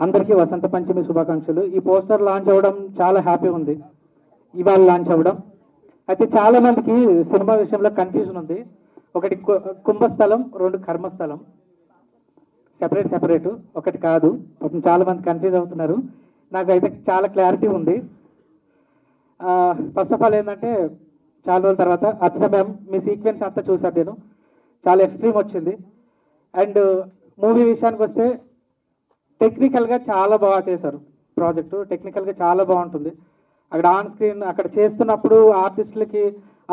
అందరికీ వసంత పంచమి శుభాకాంక్షలు. ఈ పోస్టర్ లాంచ్ అవ్వడం చాలా హ్యాపీ ఉంది. ఇవాళ లాంచ్ అవ్వడం. అయితే చాలా మందికి సినిమా విషయంలో కన్ఫ్యూజన్ ఉంది. ఒకటి కు- కుంభస్థలం రెండు కర్మస్థలం. సెపరేట్ సెపరేట్ ఒకటి కాదు. పాపం చాలా మంది కన్ఫ్యూజ్ అవుతున్నారు. నాకైతే చాలా క్లారిటీ ఉంది. ఫస్ట్ ఆఫ్ ఆల్ ఏంటంటే చాలా రోజుల తర్వాత అర్చన మ్యామ్ మీ సీక్వెన్స్ అంతా చూసాను నేను. చాలా ఎక్స్ట్రీమ్ వచ్చింది. అండ్ మూవీ విషయానికి వస్తే టెక్నికల్గా చాలా బాగా చేశారు ప్రాజెక్టు టెక్నికల్గా చాలా బాగుంటుంది. అక్కడ ఆన్ స్క్రీన్ అక్కడ చేస్తున్నప్పుడు ఆర్టిస్టులకి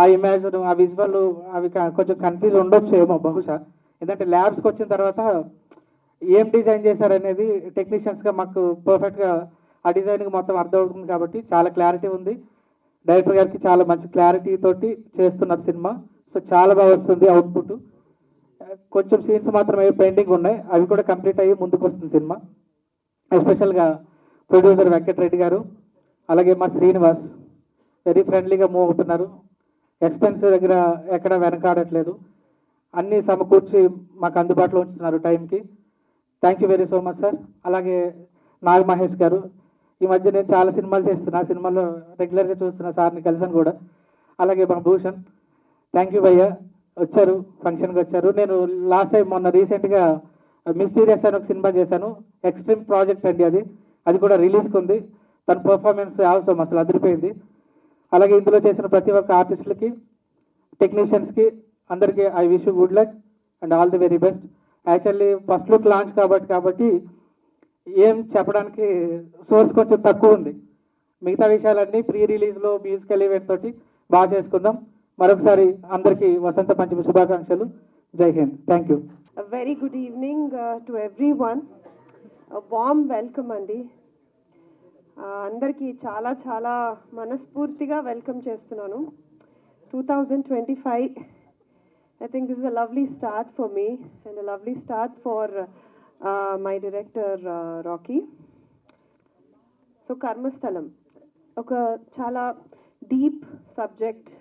ఆ ఇమేజ్ ఆ విజువల్ అవి కొంచెం కన్ఫ్యూజ్ ఉండొచ్చు ఏమో బహుశా. ఎందుకంటే ల్యాబ్స్కి వచ్చిన తర్వాత ఏం డిజైన్ చేశారనేది టెక్నీషియన్స్గా మాకు పర్ఫెక్ట్గా ఆ డిజైన్కి మొత్తం అర్థమవుతుంది కాబట్టి చాలా క్లారిటీ ఉంది. డైరెక్టర్ గారికి చాలా మంచి క్లారిటీ తోటి చేస్తున్నారు సినిమా. సో చాలా బాగా వస్తుంది అవుట్పుట్ కొంచెం సీన్స్ మాత్రమే పెయింటింగ్ ఉన్నాయి. అవి కూడా కంప్లీట్ అయ్యి ముందుకు వస్తుంది సినిమా. ఎస్పెషల్గా ప్రొడ్యూసర్ వెంకటరెడ్డి గారు అలాగే మా శ్రీనివాస్ వెరీ ఫ్రెండ్లీగా మూవ్ అవుతున్నారు. ఎక్స్పెన్స్ దగ్గర ఎక్కడ వెనకాడట్లేదు. అన్నీ సమకూర్చి మాకు అందుబాటులో ఉంచుతున్నారు టైంకి. Thank you very so much sir అలాగే నాగ్ మహేష్ గారు ఈ మధ్య నేను చాలా సినిమాలు చేస్తున్నా సినిమాల్లో రెగ్యులర్గా చూస్తున్నా సార్ని కలిసాను కూడా. అలాగే మా భూషణ్ థ్యాంక్ యూ భయ్య. వచ్చారు ఫంక్షన్కి వచ్చారు. నేను లాస్ట్ టైం మొన్న రీసెంట్గా మిస్టీరియస్ అని ఒక సినిమా చేశాను. ఎక్స్ట్రీమ్ ప్రాజెక్ట్ అండి అది. అది కూడా రిలీజ్కి ఉంది తన పర్ఫార్మెన్స్ ఆల్సో అసలు అదిరిపోయింది. అలాగే ఇందులో చేసిన ప్రతి ఒక్క ఆర్టిస్టులకి టెక్నీషియన్స్కి అందరికీ I wish good luck and all the very best actually first look launch కాబట్టి కాబట్టి ఏం చెప్పడానికి సోర్స్ కొంచెం తక్కువ ఉంది. మిగతా విషయాలన్నీ ప్రీ రిలీజ్లో మ్యూజికల్ ఈవెంట్ తోటి బాగా చేసుకుందాం. మరొకసారి అందరికీ వసంత పంచమి శుభాకాంక్షలు. Jai Hind. Thank you A very good evening uh, to everyone. A warm welcome అండి. అందరికీ చాలా చాలా మనస్ఫూర్తిగా వెల్కమ్ చేస్తున్నాను. Two thousand twenty five I think this is a lovely start for me and a lovely start for my director Rocky so Karmasthalam ఒక చాలా deep subject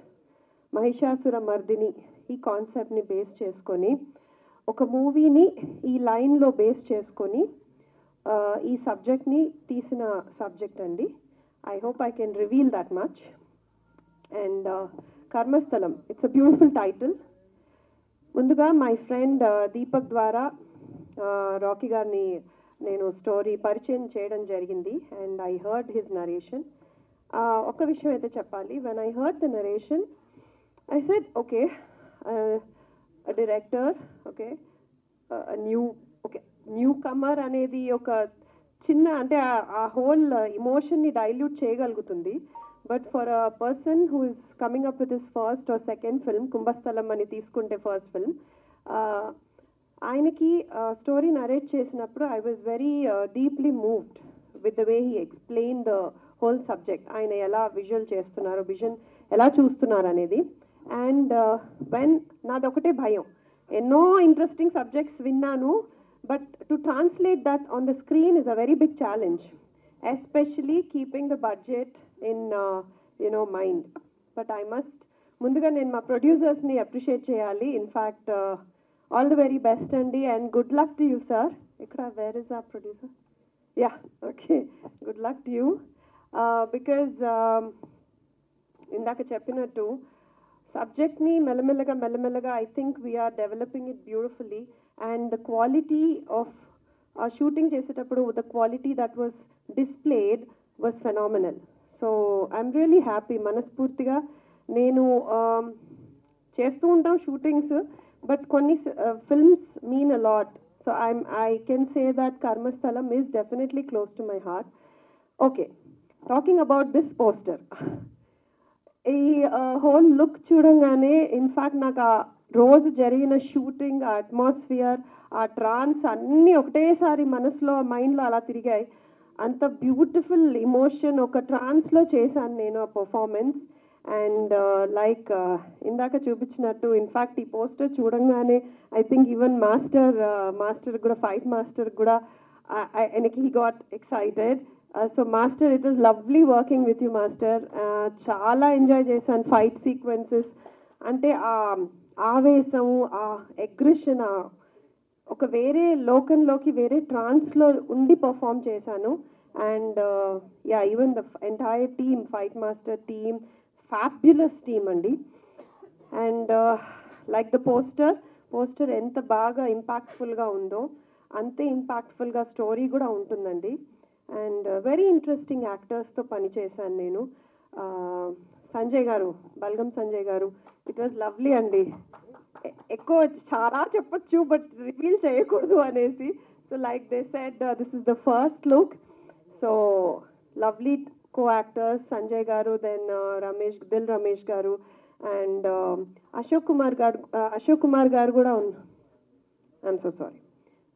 Mahishasura Mardini ఈ కాన్సెప్ట్ని బేస్ చేసుకొని ఒక మూవీని ఈ లైన్లో బేస్ చేసుకొని ఈ సబ్జెక్ట్ని తీసిన సబ్జెక్ట్ అండి. I hope I can reveal that much and Karmasthalam it's a beautiful title ముందుగా మై ఫ్రెండ్ దీపక్ ద్వారా uh, రాకీ గారిని నేను స్టోరీ పరిచయం చేయడం జరిగింది. And I heard his narration ఒక విషయం అయితే చెప్పాలి. When I heard the narration I said okay director okay new okay newcomer అనేది ఒక చిన్న అంటే ఆ- ఆ హోల్ ఇమోషన్ని డైల్యూట్ చేయగలుగుతుంది. But for a person who is coming up with is first or second film Kumbhasthalam అని తీసుకుంటే ఫస్ట్ ఫిల్మ్ ఆయనకి స్టోరీ నరేట్ చేసినప్పుడు I was very deeply moved with the way he explain the whole subject ఆయన ఎలా visual చేస్తున్నారు vision ఎలా చూస్తున్నారు అనేది అండ్ వెన్ నాది ఒకటే భయం. ఎన్నో ఇంట్రెస్టింగ్ సబ్జెక్ట్స్ విన్నాను but to translate that on the screen is a very big challenge especially keeping the budget in you know mind but I must ముందుగా నేను మా ప్రొడ్యూసర్స్ని అప్రిషియేట్ చేయాలి. In fact all the very best అండి and good luck to you sir ఇక్కడ where is ఆ producer yeah okay good luck to you because ఇందాక చెప్పినట్టు సబ్జెక్ట్ని మెల్లమెల్లగా మెల్లమెల్లగా I think we're developing it beautifully and the quality of ఆ shooting చేసేటప్పుడు the quality that was displayed was phenomenal so I'm really happy మనస్ఫూర్తిగా నేను um, చేస్తూ ఉంటాం షూటింగ్స్ బట్ కొన్ని films mean a lot so I'm I can say that Karmasthalam is definitely close to my heart okay talking about this poster ఈ whole look చూడంగానే in fact నాకు ఆ రోజు జరిగిన షూటింగ్ ఆ అట్మాస్ఫియర్ ఆ ట్రాన్స్ అన్నీ ఒకటేసారి మనసులో మైండ్లో అలా తిరిగాయి. అంత బ్యూటిఫుల్ ఇమోషన్ ఒక ట్రాన్స్లో చేశాను నేను ఆ పర్ఫార్మెన్స్ అండ్ లైక్ ఇందాక చూపించినట్టు ఇన్ఫాక్ట్ ఈ పోస్టర్ చూడంగానే I think even master master కూడా ఫైట్ మాస్టర్ కూడా ఆయనకి he got excited so master it is lovely working with you master చాలా ఎంజాయ్ చేశాను ఫైట్ సీక్వెన్సెస్ అంటే ఆ ఆవేశం ఆ అగ్రెషన్ ఒక వేరే లోకంలోకి వేరే ట్రాన్స్లో ఉండి పర్ఫామ్ చేశాను and yeah even the entire team fight master team fabulous team అండి and like the poster poster ఎంత బాగా ఇంపాక్ట్ఫుల్గా ఉందో అంతే ఇంపాక్ట్ఫుల్గా స్టోరీ కూడా ఉంటుందండి అండ్ వెరీ ఇంట్రెస్టింగ్ యాక్టర్స్తో పనిచేశాను నేను. సంజయ్ గారు బల్గం సంజయ్ గారు. ఇట్ వాజ్ లవ్లీ అండి. ఎక్కువ చాలా చెప్పచ్చు బట్ రివీల్ చేయకూడదు అనేసి. So like they said this is the first look so lovely co actors Sanjay garu then uh, Ramesh Dil Ramesh garu. And um, Ashok Kumar గారు uh, అశోక్ కుమార్ గారు కూడా ఉన్నారు I'm so sorry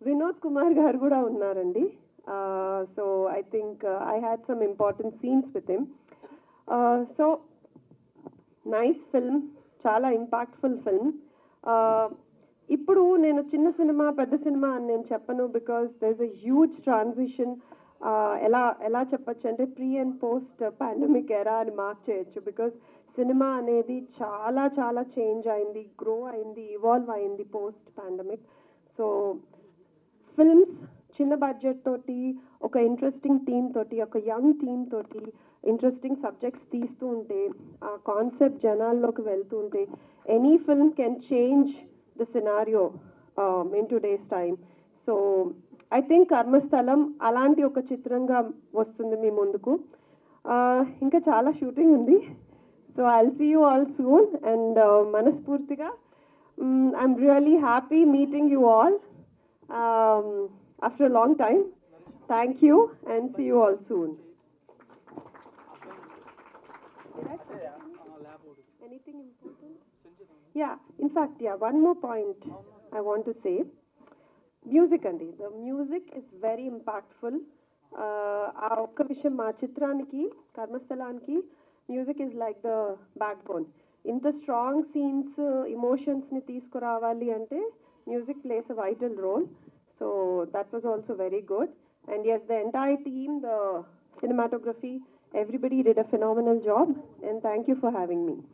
Vinod Kumar గారు కూడా ఉన్నారండి. So I think I some important important scenes with Uh, so nice film చాలా impactful film uh, ఇప్పుడు నేను చిన్న సినిమా పెద్ద సినిమా అని నేను చెప్పను because there is a huge transition ఎలా ఎలా చెప్పచ్చు అంటే ప్రీ అండ్ పోస్ట్ పాండమిక్ ఎరా అని మార్క్ చేయొచ్చు బికాస్ సినిమా అనేది చాలా చాలా చేంజ్ అయింది గ్రో అయింది ఇవాల్వ్ అయింది పోస్ట్ పాండమిక్ సో ఫిల్మ్స్ చిన్న బడ్జెట్ తోటి ఒక ఇంట్రెస్టింగ్ టీమ్ తోటి ఒక యంగ్ టీమ్ తోటి ఇంట్రెస్టింగ్ సబ్జెక్ట్స్ తీస్తూ ఉంటే ఆ కాన్సెప్ట్ జనాల్లోకి వెళ్తూ ఉంటే any film can change the scenario in two days time so I think Karmasthalam అలాంటి ఒక చిత్రంగా వస్తుంది మీ ముందుకు. ఇంకా చాలా షూటింగ్ ఉంది. So I'll see you all soon and మనస్ఫూర్తిగా I'm really happy meeting you all after long time thank you and see you all soon Anything important? Yeah, in fact, yeah, one more point I want to say. Music అండి the music is very impactful ఆ ఒక్క విషయం మా చిత్రానికి కర్మస్థలానికి music is like the backbone ఇంత strong scenes ఇమోషన్స్ని తీసుకురావాలి అంటే music plays a vital role So that was also very good. And yes, the entire team, the cinematography, everybody did a phenomenal job. And thank you for having me.